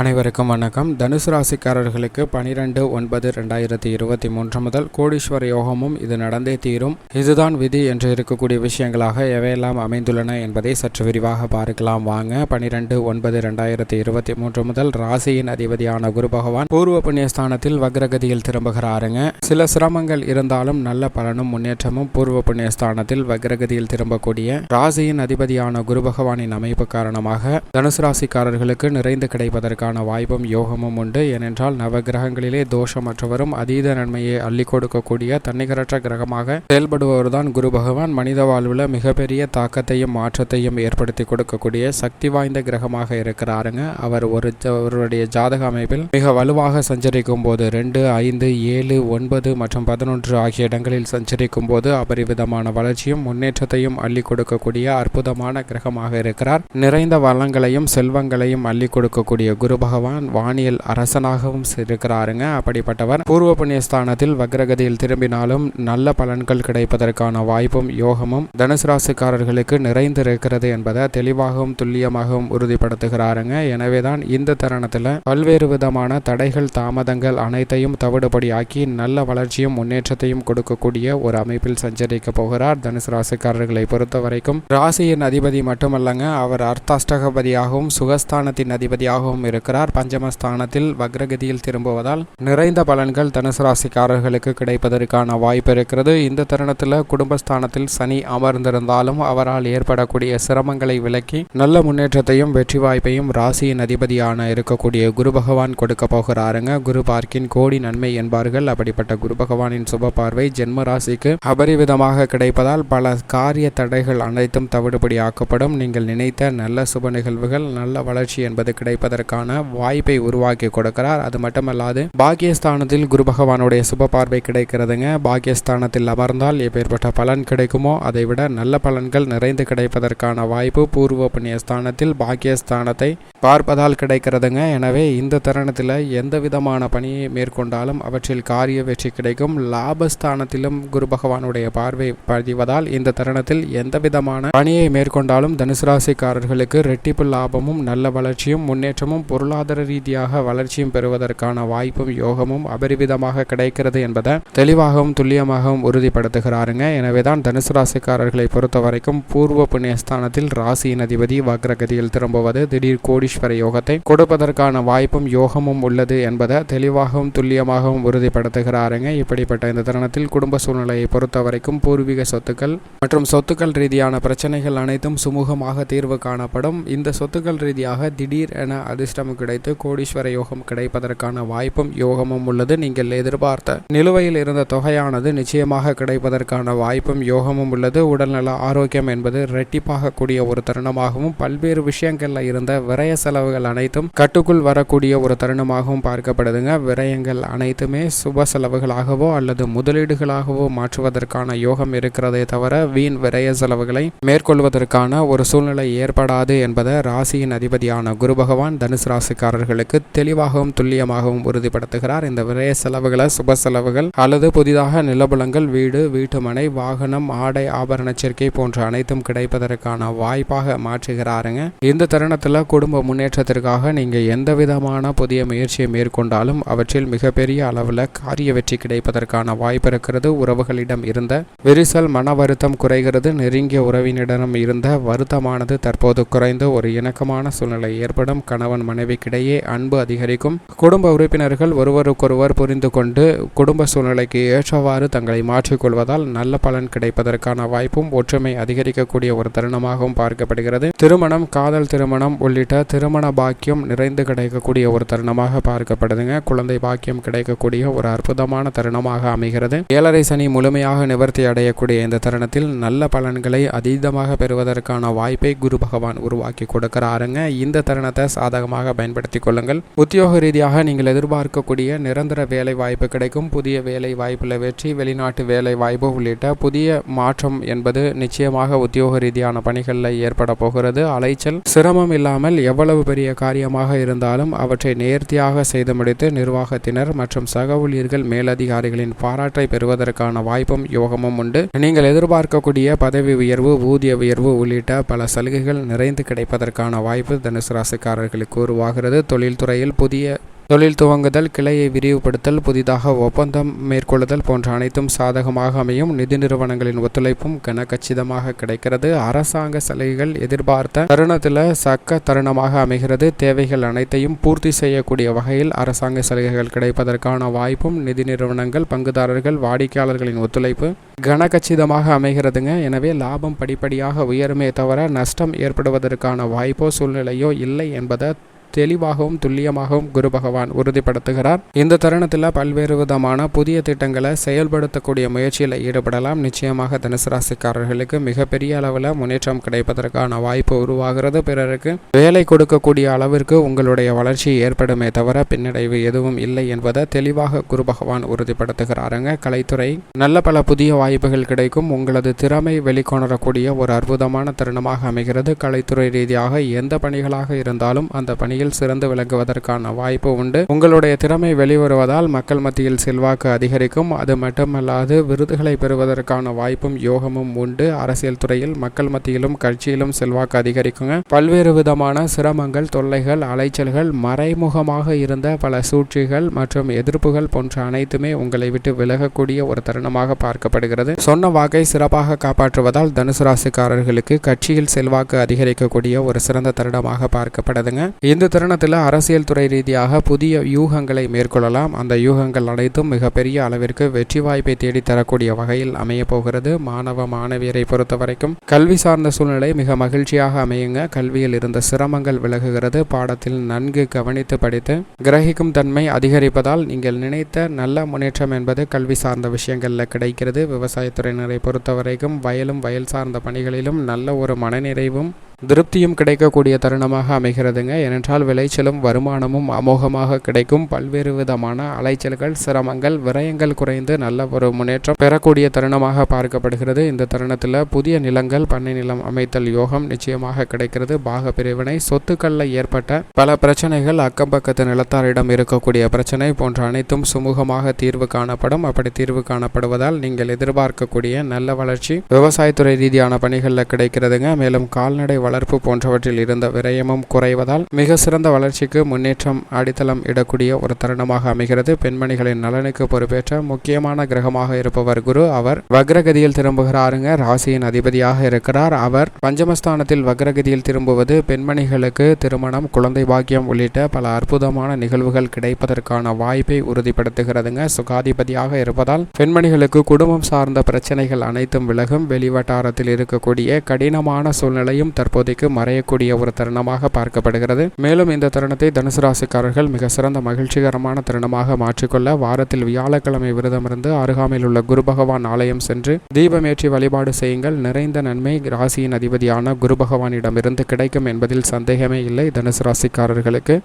அனைவருக்கும் வணக்கம். தனுசு ராசிக்காரர்களுக்கு பனிரெண்டு ஒன்பது ரெண்டாயிரத்தி இருபத்தி மூன்று முதல் கோடீஸ்வர யோகமும் இது நடந்தே தீரும். இதுதான் விதி என்று இருக்கக்கூடிய விஷயங்களாக எவையெல்லாம் அமைந்துள்ளன என்பதை சற்று விரிவாக பார்க்கலாம். வாங்க பனிரெண்டு ஒன்பது ரெண்டாயிரத்தி இருபத்தி மூன்று முதல் ராசியின் அதிபதியான குரு பகவான் பூர்வ புண்ணியஸ்தானத்தில் வக்ரகதியில் திரும்புகிறாருங்க. சில சிரமங்கள் இருந்தாலும் நல்ல பலனும் முன்னேற்றமும் பூர்வ புண்ணியஸ்தானத்தில் வக்ரகதியில் திரும்பக்கூடிய ராசியின் அதிபதியான குரு பகவானின் அமைப்பு காரணமாக தனுசு ராசிக்காரர்களுக்கு நிறைந்து கிடைப்பதற்கான வாய்ப்பும் யோகமும் உண்டு. ஏனென்றால் நவகிரகங்களிலே தோஷமற்றவரும் அதீத நன்மையை அள்ளி கொடுக்கக்கூடிய தன்னிகரற்ற கிரகமாக செயல்படுபவர்தான் குரு பகவான். மனித வாழ்வில் மிகப்பெரிய தாக்கத்தையும் மாற்றத்தையும் ஏற்படுத்தி கொடுக்கக்கூடிய சக்தி வாய்ந்த கிரகமாக இருக்கிறாருங்க. அவர் ஒரு அவருடைய ஜாதக அமைப்பில் மிக வலுவாக சஞ்சரிக்கும் போது ரெண்டு ஐந்து ஏழு ஒன்பது மற்றும் பதினொன்று ஆகிய இடங்களில் சஞ்சரிக்கும் போது அபரிவிதமான வளர்ச்சியும் முன்னேற்றத்தையும் அள்ளி கொடுக்கக்கூடிய அற்புதமான கிரகமாக இருக்கிறார். நிறைந்த வளங்களையும் செல்வங்களையும் அள்ளி கொடுக்கக்கூடிய குரு பகவான் வானியல் அரசனாகவும் இருக்கிறாருங்க அப்படிப்பட்டவர் பூர்வ புண்ணியஸ்தானத்தில் வக்ரகதியில் திரும்பினாலும் நல்ல பலன்கள் கிடைப்பதற்கான வாய்ப்பும் யோகமும் தனுசு ராசிக்காரர்களுக்கு நிறைந்திருக்கிறது என்பதை தெளிவாகவும் துல்லியமாகவும் உறுதிப்படுத்துகிறாருங்க. எனவேதான் இந்த தருணத்தில் பல்வேறு விதமான தடைகள் தாமதங்கள் அனைத்தையும் தவிடுபடியாக்கி நல்ல வளர்ச்சியும் முன்னேற்றத்தையும் கொடுக்கக்கூடிய ஒரு அமைப்பில் சஞ்சரிக்க போகிறார் தனுசு ராசிக்காரர்களை பொறுத்த வரைக்கும் ராசியின் அதிபதி மட்டுமல்லங்க அவர் அர்த்தாஷ்டகபதியாகவும் சுகஸ்தானத்தின் அதிபதியாகவும் இருக்கிறார் பஞ்சமஸ்தானத்தில் வக்ரகதியில் திரும்புவதால் நிறைந்த பலன்கள் தனுசு ராசிக்காரர்களுக்கு கிடைப்பதற்கான வாய்ப்பு இருக்கிறது. இந்த தருணத்தில் குடும்பஸ்தானத்தில் சனி அமர்ந்திருந்தாலும் அவரால் ஏற்படக்கூடிய சிரமங்களை விலக்கி நல்ல முன்னேற்றத்தையும் வெற்றி வாய்ப்பையும் ராசியின் அதிபதியான இருக்கக்கூடிய குரு பகவான் கொடுக்க போகிறாருங்க. குரு பார்க்கின் கோடி நன்மை என்பார்கள். அப்படிப்பட்ட குரு பகவானின் சுப பார்வை ஜென்ம ராசிக்கு அபரிவிதமாக கிடைப்பதால் பல காரிய தடைகள் அனைத்தும் தவிடுபடியாக்கப்படும் நீங்கள் நினைத்த நல்ல சுப நிகழ்வுகள் நல்ல வளர்ச்சி என்பது கிடைப்பதற்கான வாய்ப்பை உருவாக்கி கொடுக்கிறார். அது மட்டுமல்லாது பாக்கியஸ்தானத்தில் குரு பகவானுடைய சுப பார்வை கிடைக்கிறதுங்க. பாக்கியஸ்தானத்தில் அமர்ந்தால் எப்பேற்பட்ட பலன் கிடைக்குமோ அதை விட நல்ல பலன்கள் நிறைந்து கிடைப்பதற்கான வாய்ப்பு பூர்வ புண்ணிய ஸ்தானத்தில் பாக்கியஸ்தானத்தை பார்ப்பதால் கிடைக்கிறதுங்க. எனவே இந்த தருணத்தில் எந்த விதமான பணியை மேற்கொண்டாலும் அவற்றில் காரிய வெற்றி கிடைக்கும். லாபஸ்தானத்திலும் குரு பகவானுடைய பார்வை பதிவதால் இந்த தருணத்தில் எந்த விதமான பணியை மேற்கொண்டாலும் தனுசு ராசிக்காரர்களுக்கு ரெட்டிப்பு லாபமும் நல்ல வளர்ச்சியும் முன்னேற்றமும் பொருளாதார ரீதியாக வளர்ச்சியும் பெறுவதற்கான வாய்ப்பும் யோகமும் அபரிவிதமாக கிடைக்கிறது என்பதை தெளிவாகவும் துல்லியமாகவும் உறுதிப்படுத்துகிறாருங்க. எனவேதான் தனுசு ராசிக்காரர்களை பொறுத்த வரைக்கும் பூர்வ புண்ணியஸ்தானத்தில் ராசியின் அதிபதி வக்ரகதியில் திரும்புவது திடீர் கோடீஸ்வர யோகத்தை கொடுப்பதற்கான வாய்ப்பும் யோகமும் உள்ளது என்பதை தெளிவாகவும் துல்லியமாகவும் உறுதிப்படுத்துகிறாருங்க. இப்படிப்பட்ட இந்த தருணத்தில் குடும்ப சூழ்நிலையை பொறுத்த வரைக்கும் பூர்வீக சொத்துக்கள் மற்றும் சொத்துக்கள் ரீதியான பிரச்சனைகள் அனைத்தும் சுமூகமாக தீர்வு காணப்படும். இந்த சொத்துக்கள் ரீதியாக திடீர் என அதிர்ஷ்டம் கிடைத்து கோடீஸ்வர யோகம் கிடைப்பதற்கான வாய்ப்பும் யோகமும் உள்ளது. நீங்கள் எதிர்பார்த்த நிலுவையில் இருந்த தொகையானது நிச்சயமாக கிடைப்பதற்கான வாய்ப்பும் யோகமும் உள்ளது. உடல்நல ஆரோக்கியம் என்பது ரெட்டிப்பாக கூடிய ஒரு தருணமாகவும் பல்வேறு விஷயங்கள்ல இருந்த விரய செலவுகள் அனைத்தும் கட்டுக்குள் வரக்கூடிய ஒரு தருணமாகவும் பார்க்கப்படுதுங்க. விரயங்கள் அனைத்துமே சுப செலவுகளாகவோ அல்லது முதலீடுகளாகவோ மாற்றுவதற்கான யோகம் இருக்கிறதே தவிர வீண் விரய செலவுகளை மேற்கொள்வதற்கான ஒரு சூழ்நிலை ஏற்படாது என்பதை ராசியின் அதிபதியான குரு பகவான் தனுசு ராசிக்காரர்களுக்கு தெளிவாகவும் துல்லியமாகவும் உறுதிப்படுத்துகிறார். இந்த விரய செலவுகளை சுப செலவுகள் அல்லது புதிதாக நிலபுலங்கள் வீடு வீட்டுமனை வாகனம் ஆடை ஆபரண சேர்க்கை போன்ற அனைத்தும் கிடைப்பதற்கான வாய்ப்பாக மாற்றுகிறாருங்க. இந்த தருணத்தில் குடும்ப முன்னேற்றத்திற்காக நீங்க எந்த விதமான புதிய முயற்சியை மேற்கொண்டாலும் அவற்றில் மிகப்பெரிய அளவில் காரிய வெற்றி கிடைப்பதற்கான வாய்ப்பு இருக்கிறது. உறவுகளிடம் இருந்த விரிசல் மன வருத்தம் குறைகிறது. நெருங்கிய உறவினரிடம் இருந்த வருத்தமானது தற்போது குறைந்து ஒரு இணக்கமான சூழ்நிலை ஏற்படும். கணவன் மனைவிக்கிடையே அன்பு அதிகரிக்கும். குடும்ப உறுப்பினர்கள் ஒருவருக்கொருவர் புரிந்து கொண்டு குடும்ப சூழ்நிலைக்கு ஏற்றவாறு தங்களை மாற்றிக்கொள்வதால் நல்ல பலன் கிடைப்பதற்கான வாய்ப்பும் ஒற்றுமை அதிகரிக்கக்கூடிய ஒரு தருணமாகவும் பார்க்கப்படுகிறது. திருமணம் காதல் திருமணம் உள்ளிட்ட திருமண பாக்கியம் நிறைந்து கிடைக்கக்கூடிய ஒரு தருணமாக பார்க்கப்படுதுங்க. குழந்தை பாக்கியம் கிடைக்கக்கூடிய ஒரு அற்புதமான தருணமாக அமைகிறது. ஏழரை சனி முழுமையாக நிவர்த்தி அடையக்கூடிய இந்த தருணத்தில் நல்ல பலன்களை அதீதமாக பெறுவதற்கான வாய்ப்பை குரு பகவான் உருவாக்கி கொடுக்கிறாருங்க. இந்த தருணத்தை சாதகமாக பயன்படுத்திக் கொள்ளுங்கள். உத்தியோக ரீதியாக நீங்கள் எதிர்பார்க்கக்கூடிய நிரந்தர வேலை வாய்ப்பு கிடைக்கும். புதிய வேலை வாய்ப்பில் வெற்றி வெளிநாட்டு வேலை வாய்ப்பு உள்ளிட்ட புதிய மாற்றம் என்பது நிச்சயமாக உத்தியோக ரீதியான பணிகளில் ஏற்பட போகிறது. அலைச்சல் சிரமம் இல்லாமல் எவ்வளவு பெரிய காரியமாக இருந்தாலும் அவற்றை நேர்த்தியாக செய்து முடித்து நிர்வாகத்தினர் மற்றும் சக ஊழியர்கள் மேலதிகாரிகளின் பாராட்டை பெறுவதற்கான வாய்ப்பும் யோகமும் உண்டு. நீங்கள் எதிர்பார்க்கக்கூடிய பதவி உயர்வு ஊதிய உயர்வு உள்ளிட்ட பல சலுகைகள் நிறைந்து கிடைப்பதற்கான வாய்ப்பு தனுசு ராசிக்காரர்களுக்கு உருவாகும். உருவாகிறது. தொழில்துறையில் புதிய தொழில் துவங்குதல் கிளையை விரிவுபடுத்தல் புதிதாக ஒப்பந்தம் மேற்கொள்ளுதல் போன்ற அனைத்தும் சாதகமாக அமையும். நிதி நிறுவனங்களின் ஒத்துழைப்பும் கனகச்சிதமாக கிடைக்கிறது. அரசாங்க சலுகைகள் எதிர்பார்த்த தருணத்தில் சக்க தருணமாக அமைகிறது. தேவைகள் அனைத்தையும் பூர்த்தி செய்யக்கூடிய வகையில் அரசாங்க சலுகைகள் கிடைப்பதற்கான வாய்ப்பும் நிதி நிறுவனங்கள் பங்குதாரர்கள் வாடிக்கையாளர்களின் ஒத்துழைப்பு கனகச்சிதமாக அமைகிறதுங்க. எனவே லாபம் படிப்படியாக உயருமே தவிர நஷ்டம் ஏற்படுவதற்கான வாய்ப்போ சூழ்நிலையோ இல்லை என்பதை தெளிவாகவும் துல்லியமாகவும் குரு பகவான் உறுதிப்படுத்துகிறார். இந்த தருணத்தில் பல்வேறு விதமான புதிய திட்டங்களை செயல்படுத்தக்கூடிய முயற்சியில் ஈடுபடலாம். நிச்சயமாக தனுசு ராசிக்காரர்களுக்கு மிகப்பெரிய அளவில் முன்னேற்றம் கிடைப்பதற்கான வாய்ப்பு உருவாகிறது. பிறருக்கு வேலை கொடுக்கக்கூடிய அளவிற்கு உங்களுடைய வளர்ச்சி ஏற்படுமே தவிர பின்னடைவு எதுவும் இல்லை என்பதை தெளிவாக குரு பகவான் உறுதிப்படுத்துகிறாருங்க. கலைத்துறை நல்ல பல புதிய வாய்ப்புகள் கிடைக்கும். உங்களது திறமை வெளிக்கொணரக்கூடிய ஒரு அற்புதமான தருணமாக அமைகிறது. கலைத்துறை ரீதியாக எந்த பணிகளாக இருந்தாலும் அந்த பணியில் சிறந்து விளங்குவதற்கான வாய்ப்பு உண்டு. உங்களுடைய திறமை வெளிவருவதால் மக்கள் மத்தியில் செல்வாக்கு அதிகரிக்கும். அது மட்டுமல்லாது விருதுகளை பெறுவதற்கான வாய்ப்பும் யோகமும் உண்டு. அரசியல் துறையில் மக்கள் மத்தியிலும் கட்சியிலும் செல்வாக்கு அதிகரிக்குங்க. பல்வேறு விதமான சிரமங்கள் தொல்லைகள் அலைச்சல்கள் மறைமுகமாக இருந்த பல சூழ்ச்சிகள் மற்றும் எதிர்ப்புகள் போன்ற அனைத்துமே உங்களை விட்டு விலகக்கூடிய ஒரு தருணமாக பார்க்கப்படுகிறது. சொன்ன வாக்கை சிறப்பாக காப்பாற்றுவதால் தனுசு ராசிக்காரர்களுக்கு கட்சியில் செல்வாக்கு அதிகரிக்கக்கூடிய ஒரு சிறந்த தருணமாக பார்க்கப்படுதுங்க. இந்த தருணத்தில் அரசியல் துறை ரீதியாக புதிய யூகங்களை மேற்கொள்ளலாம். அந்த யூகங்கள் அனைத்தும் மிகப்பெரிய அளவிற்கு வெற்றி வாய்ப்பை தேடித்தரக்கூடிய வகையில் அமையப்போகிறது மாணவ மாணவியரை பொறுத்த வரைக்கும் கல்வி சார்ந்த சூழ்நிலை மிக மகிழ்ச்சியாக அமையுங்க. கல்வியில் இருந்த சிரமங்கள் விலகுகிறது. பாடத்தில் நன்கு கவனித்து படித்து கிரகிக்கும் தன்மை அதிகரிப்பதால் நீங்கள் நினைத்த நல்ல முன்னேற்றம் என்பது கல்வி சார்ந்த விஷயங்களில் கிடைக்கிறது. விவசாயத்துறையினரை பொறுத்த வரைக்கும் வயலும் வயல் சார்ந்த பணிகளிலும் நல்ல ஒரு மனநிறைவும் திருப்தியும் கிடைக்கக்கூடிய தருணமாக அமைகிறதுங்க. ஏனென்றால் விளைச்சலும் வருமானமும் அமோகமாக கிடைக்கும். பல்வேறு விதமான அலைச்சல்கள் சிரமங்கள் விரயங்கள் குறைந்து நல்ல ஒரு முன்னேற்றம் பெறக்கூடிய தருணமாக பார்க்கப்படுகிறது. இந்த தருணத்தில் புதிய நிலங்கள் பண்ணை நிலம் அமைத்தல் யோகம் நிச்சயமாக கிடைக்கிறது. பாக பிரிவினை சொத்துக்களில் ஏற்பட்ட பல பிரச்சனைகள் அக்கம் பக்கத்து நிலத்தாரிடம் இருக்கக்கூடிய பிரச்சனை போன்ற அனைத்தும் சுமூகமாக தீர்வு காணப்படும். அப்படி தீர்வு காணப்படுவதால் நீங்கள் எதிர்பார்க்கக்கூடிய நல்ல வளர்ச்சி விவசாயத்துறை ரீதியான பணிகளில் கிடைக்கிறதுங்க. மேலும் கால்நடை வளர்ப்பு போன்றவற்றில் இருந்த விரயமும் குறைவதால் மிக சிறந்த வளர்ச்சிக்கு முன்னேற்றம் அடித்தளம் இடக்கூடிய ஒரு தருணமாக அமைகிறது. பெண்மணிகளின் நலனுக்கு பொறுப்பேற்ற முக்கியமான கிரகமாக இருப்பவர் குரு அவர். வக்ரகதியில் திரும்புகிறாருங்க ராசியின் அதிபதியாக இருக்கிறார் அவர். பஞ்சமஸ்தானத்தில் வக்ரகதியில் திரும்புவது பெண்மணிகளுக்கு திருமணம் குழந்தை பாக்கியம் உள்ளிட்ட பல அற்புதமான நிகழ்வுகள் கிடைப்பதற்கான வாய்ப்பை உறுதிப்படுத்துகிறதுங்க. சுகாதிபதியாக இருப்பதால் பெண்மணிகளுக்கு குடும்பம் சார்ந்த பிரச்சனைகள் அனைத்தும் விலகும். வெளிவட்டாரத்தில் இருக்கக்கூடிய கடினமான சூழ்நிலையும் தற்போது தற்போதைக்கு மறையக்கூடிய ஒரு தருணமாக பார்க்கப்படுகிறது. மேலும் இந்த தருணத்தை தனுசு ராசிக்காரர்கள் மிக சிறந்த மகிழ்ச்சிகரமான தருணமாக மாற்றிக்கொள்ள வாரத்தில் வியாழக்கிழமை விரதமிருந்து அருகாமையில் உள்ள குரு பகவான் ஆலயம் சென்று தீபமேற்றி வழிபாடு செய்யுங்கள். நிறைந்த நன்மை ராசியின் அதிபதியான குரு பகவானிடமிருந்து கிடைக்கும் என்பதில் சந்தேகமே இல்லை தனுசு ராசிக்காரர்களுக்கு.